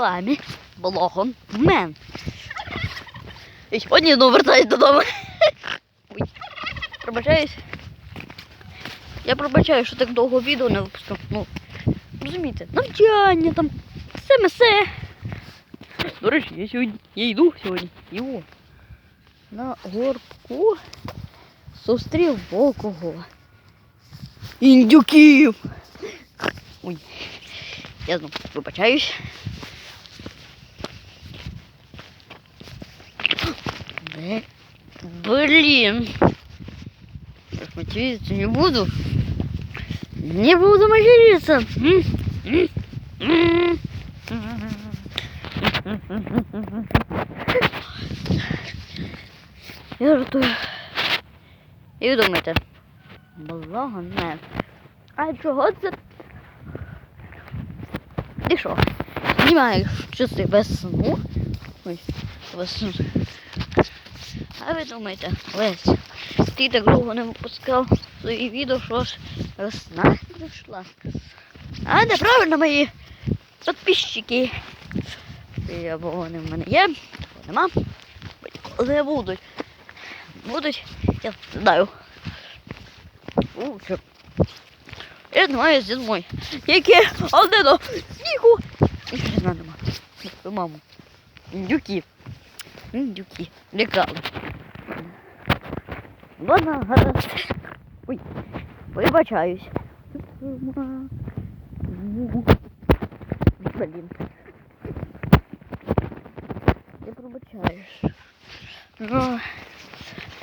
вами блогом Мен. І сьогодні знову вертаюсь додому. Пробачаюсь. Я пробачаю, що так довго відео не випускав. Ну, розумієте, навчання там, все месе. До речі, я сьогодні, я йду сьогодні. Його. На горбку зустрів бокого. Індюків. Ой. Я знову вибачаюсь. Блин. Так ну, материться не буду. Не буду материться. Я жду. І думайте. Благо не. А чого це? І що? Знімаю чистий без сну. Ой, без сну. А ви думаєте, Лесь, ти так довго не випускав свої відео, що ж весна прийшла. А неправильно мої підписчики. Або вони в мене є, або нема. Коли будуть. Будуть, я знаю. Я знаю зимой. Яке одне до снігу. Нема. Маму. Індюки. Індюки. Лякали. Ладно, гаразд. Ой, вибачаюсь. Блін. Я пробачаюсь. Ну,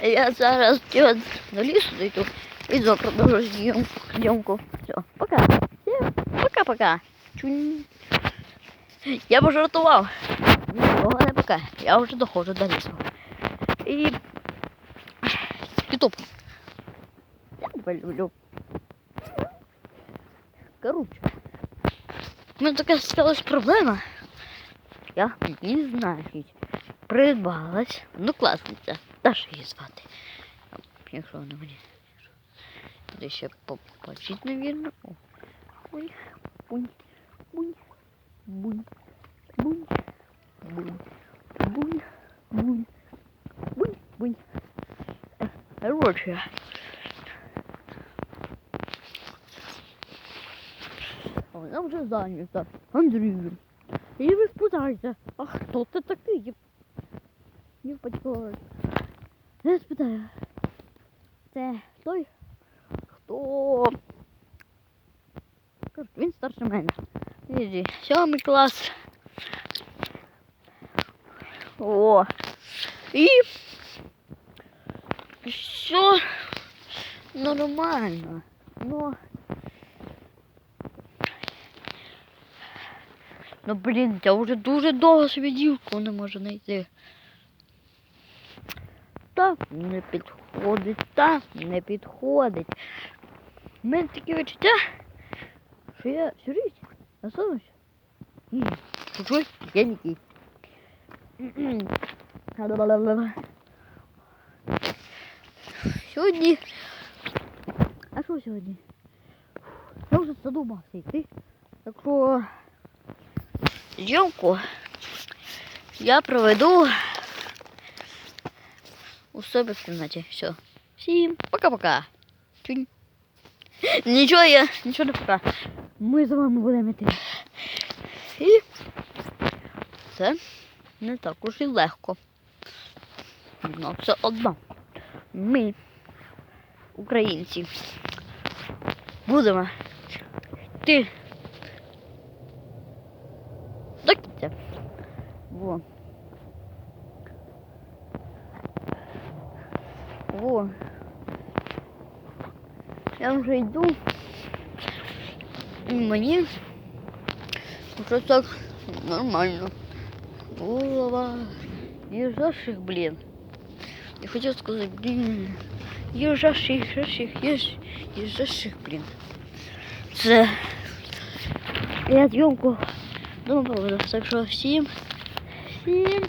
я зараз от, до лісу дойду і знову продовжу зйом- зйомку. Все, пока. Всем пока-пока. Чунь. Я пожартував. Нікого не пока. Я вже доходжу до лісу. І Ютуб. Я тебе люблю. Короче. У мене така сталася проблема. Я не знаю. Придбалась однокласниця. Даша її звати. Якщо вона мені. Де ще побачить, навірно. О. Ой, бунь, бунь, бунь, бунь, бунь, бунь, Короче. Вона вже зайнята. Андрій. І ви спитаєте, а хто ти такий? Не впадько. Я спитаю. Це той, хто. Кажуть, Він старше мене. Іди, сьомий клас. О. І все нормально. Но... Ну блін, я вже дуже довго собі не можу знайти. Та не підходить, та не підходить. У мене таке відчуття, що я всю жизнь останусь. Чужой я никий. Сьогодні. А що сьогодні? Я вже задумався йти. Так що зйомку я проведу у себе в кімнаті. Все. Всім пока-пока. Нічого я, нічого не пока. Ми з вами будемо йти. І це не так уж і легко. Ну, все одно. Ми, українці, будемо йти до кінця. Во. Во. Я вже йду. І мені вже так нормально. Голова. Їжаших, блін. Я хотів сказати, блін. Їжаших, їжаших, їж, їжаших, блін. Це я зйомку дома проведу. Так що всім, всім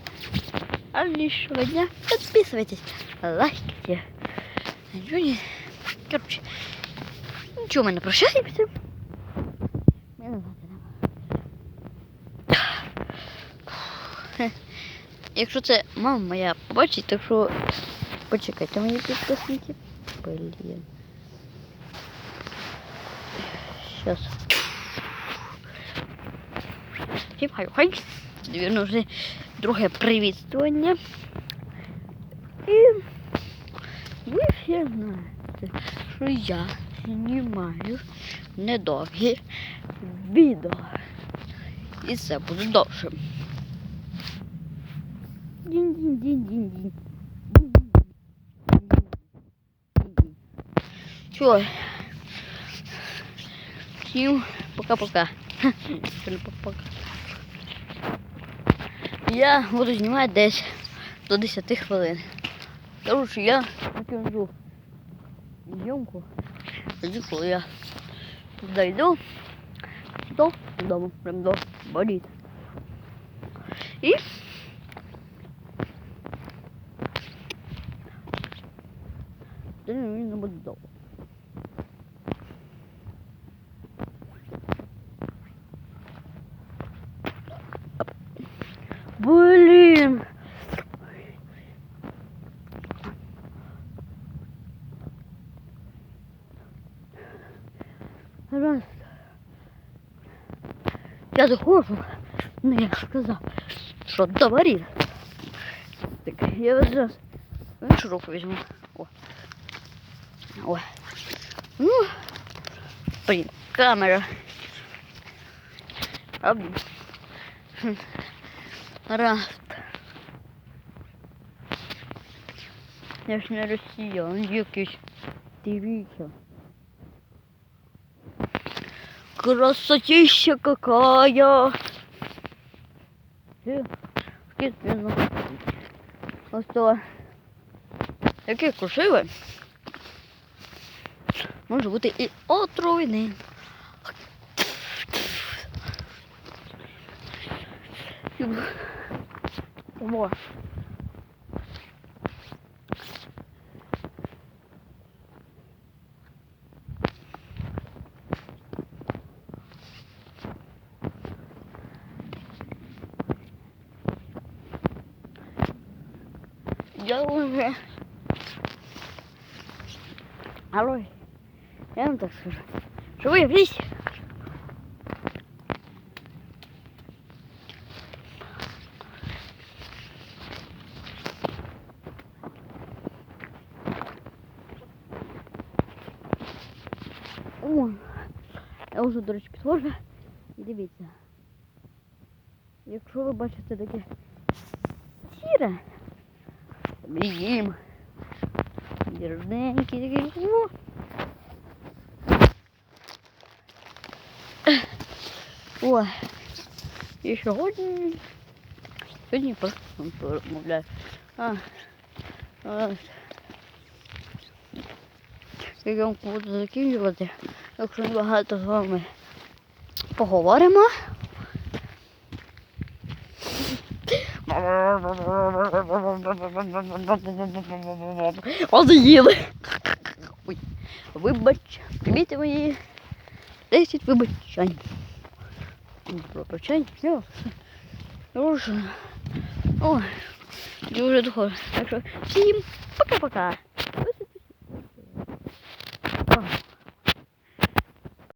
отличного дня. Подписывайтесь, лайкайте. Нічого не... Короче, нічого ми не прощаємося. Ми назад ідемо. Хе. Якщо це мама моя побачить, так що почекайте мої підписники. Блін. Хіп, хай, хай. Вірно, вже друге привітування. І ви всі знаєте, що я знімаю недовгі відео. І це буде довше. Дінь-дінь-дінь-дінь-дінь. Чё? Всім пока-пока. Що не пока. Я буду знімати десь до 10 хвилин. Короче, я закінчу зйомку. Тоді, коли я дойду до дому, прям до боліт. І тоді він не буде довго. Блин! Раз. Я заходжу, ну я ж сказав, що говорив. Так, я ось зараз іншу руку візьму. О. О. Ну, блін, камера. А, блін. Хм. Раз. Я ж не росіян, якийсь. Дивіться. Красотища какая! Е, Естественно. Ось то. Яке красиве. Може бути і отруйне. Во. Я уже... Алло, я вам так скажу. Что вы в лесе? О, я вже, до речі, підходжу. І дивіться. Якщо ви бачите таке сіре, їм. Діржненький такий. О. І сьогодні. Сьогодні просто промовляю. А. А. Як буду закінчувати, якщо багато з вами поговоримо. Од'їли. Ой, вибач, прийміть мої 10 вибачань. Пробачань, все. Дуже. Ой, дуже доходить. Так що всім пока-пока.